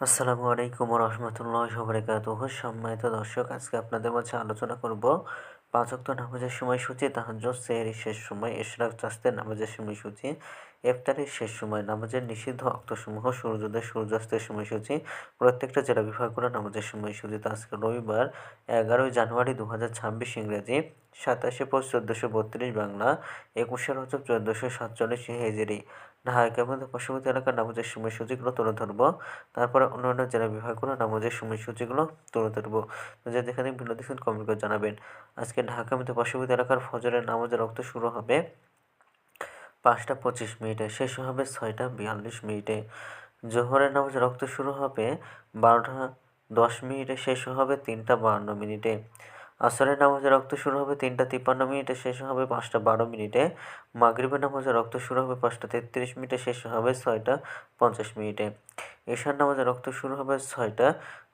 আসসালামু আলাইকুম রহমতুল্লাহ বরকাতুহ সম্মানিত দর্শক, আজকে আপনাদের মাঝে আলোচনা করব পাঁচক্ত নামাজের সময়সূচি তাহাজ সেহরি শেষ সময়, এশরাক, চাস্তের নামাজের সময়সূচি। ইফতারের শেষ সময় নামাজের নিষিদ্ধ অক্তসমূহ, সূর্যোদয়, সূর্যাস্তের সময়সূচি, প্রত্যেকটা জেলা বিভাগ বিভাগগুলো নামাজের সময়সূচি আজকে রবিবার, এগারোই জানুয়ারি দু হাজার ছাব্বিশ ইংরেজি, সাতাশে পৌষ চোদ্দোশো বত্রিশ বাংলা, একুশে রজব চোদ্দোশো সাতচল্লিশ হেজেরি। ঢাকা এবং পার্শ্ববর্তী এলাকার নামাজের সময়সূচিগুলো তুলে ধরবো। তারপরে অন্যান্য জেলা বিভাগগুলো নামাজের সময়সূচিগুলো তুলে ধরবো। যে যেখানে ভিন্ন দেখছেন কমেন্ট করে জানাবেন। আজকে ঢাকা মধ্যে পার্শ্ববর্তী এলাকার ফজরের নামাজের রক্ত শুরু হবে। পাঁচটা পঁচিশ মিনিটে, শেষ হবে ছয়টা বিয়াল্লিশ মিনিটে। জোহরের নামাজের রক্ত শুরু হবে বারোটা দশ মিনিটে, শেষ হবে তিনটা বাহান্ন মিনিটে। আসরের নামাজের রক্ত শুরু হবে তিনটা তিপ্পান্ন মিনিটে, শেষ হবে পাঁচটা বারো মিনিটে। মাগরিবের নামাজের রক্ত শুরু হবে পাঁচটা তেত্রিশ মিনিটে, শেষ হবে ছয়টা পঞ্চাশ মিনিটে। ঈশান নামাজের রক্ত শুরু হবে ছয়টা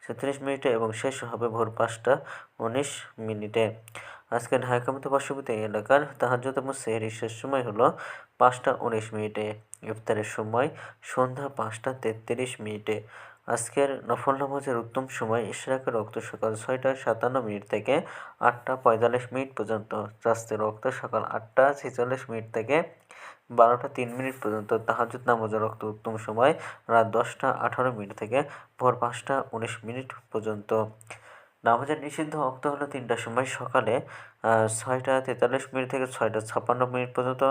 ছেত্রিশ মিনিটে এবং শেষ হবে ভোর পাঁচটা উনিশ মিনিটে। আজকে ঢাকা মতো পার্শ্ববর্তী এলাকার তাহাজ্জুদ এবং সেহরির শেষ সময় হলো পাঁচটা উনিশ মিনিটে। ইফতারের সময় সন্ধ্যা পাঁচটা তেত্রিশ মিনিটে। আজকের নফল নামাজের উত্তম সময় ইশরাকের রক্ত সকাল ছয়টা সাতান্ন মিনিট থেকে আটটা পঁয়তাল্লিশ মিনিট পর্যন্ত। চাস্তের রক্ত সকাল আটটা ছেচল্লিশ মিনিট থেকে বারোটা তিন মিনিট পর্যন্ত। তাহাজুদ নামাজের রক্ত উত্তম সময় রাত দশটা আঠারো মিনিট থেকে ভোর পাঁচটা উনিশ মিনিট পর্যন্ত। নামাজের নিষিদ্ধ অক্ত হলো তিনটার সময় সকালে ছয়টা তেতাল্লিশ মিনিট থেকে ছয়টা ছাপ্পান্ন মিনিট পর্যন্ত,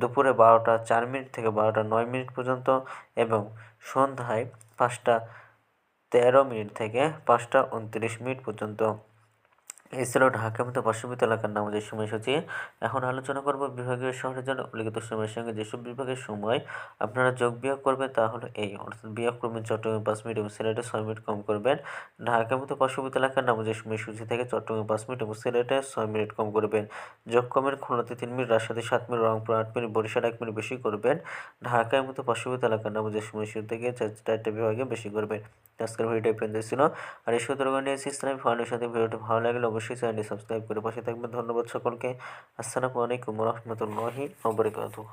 দুপুরে বারোটা চার মিনিট থেকে বারোটা নয় মিনিট পর্যন্ত এবং সন্ধ্যায় পাঁচটা তেরো মিনিট থেকে পাঁচটা উনত্রিশ মিনিট পর্যন্ত। ছিল ঢাকা মতো পার্শ্ববর্তী এলাকার নামাজের সময়সূচি এখন আলোচনা করব বিভাগীয় শহরের জন্য। উল্লিখিত সময়ের সঙ্গে যেসব বিভাগের সময় আপনারা যোগ বিয়োগ করবেন, তা হলো এই অর্থাৎ বিয়োগ করবেন চট্টগ্রামে পাঁচ মিনিট এবং সিলেটে ছয় মিনিট কম করবেন। ঢাকা মতো পার্শ্ববর্তী এলাকার নামাজের সময়সূচি থেকে চট্টগ্রামে পাঁচ মিনিট এবং সিলেটে ছয় মিনিট কম করবেন। যোগ কমের খুলনাতে তিন মিনিট, রাজশাহী সাত মিনিট, রংপুর আট মিনিট, বরিশাল এক মিনিট বেশি করবেন। ঢাকার মতো পার্শ্ববর্তী এলাকার নামাজের সময়সূচি থেকে চারটে বিভাগে বেশি করবেন। আজকের ভিডিওটা পর্যন্ত ছিল। আর এই সতর্ক নিয়ে ইসলামী সাথে ভিডিওটা ভালো লাগলে অবশ্যই চ্যানেলটি সাবস্ক্রাইব করে পাশে থাকবেন। ধন্যবাদ সকলকে। আসসালামু আলাইকুম রহমতুল্লাহি ওবরাকাতুহ